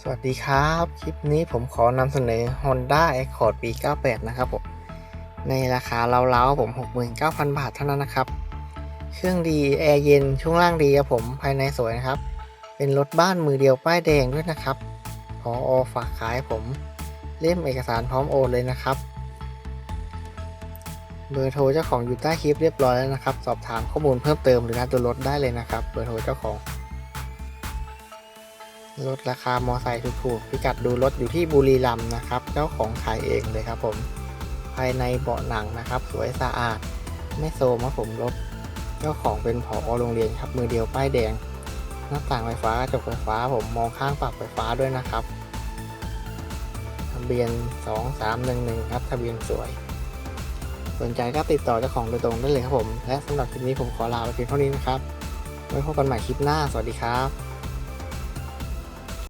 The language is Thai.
สวัสดีครับ คลิปนี้ผมขอนำเสนอ Honda Accord ปี 98 นะครับผม ในราคาเล้าๆผม 69,000 บาทเท่านั้นนะครับ เครื่องดี แอร์เย็น ช่วงล่างดีครับผม ภายในสวยนะครับ เป็นรถบ้านมือเดียวป้ายแดงด้วยนะครับพออฝากขายผม เล่มเอกสารพร้อมโอนเลยนะครับ เบอร์โทรเจ้าของอยู่ใต้คลิปเรียบร้อยแล้วนะครับ สอบถามข้อมูลเพิ่มเติมหรือนัดดูรถได้เลยนะครับ เบอร์โทรเจ้าของ ลดราคามอไซค์ถูกๆพิกัดดูรถอยู่ที่บุรีรัมย์นะครับ เจ้าของขายเองเลยครับผม ภายในเบาะหนังนะครับ สวยสะอาด ไม่โซมครับผมรถเจ้าของเป็นผอโรงเรียนครับมือเดียวป้ายแดง หน้าต่างไฟฟ้ากระจกไฟฟ้าผมมองข้างปรับไฟฟ้าด้วยนะครับทะเบียน 2311 ครับทะเบียนสวย สนใจก็ติดต่อเจ้าของโดยตรงได้เลยครับผม และสำหรับคลิปนี้ผมขอลาไปเพียงเท่านี้นะครับไว้พบกันใหม่คลิปหน้า สวัสดีครับ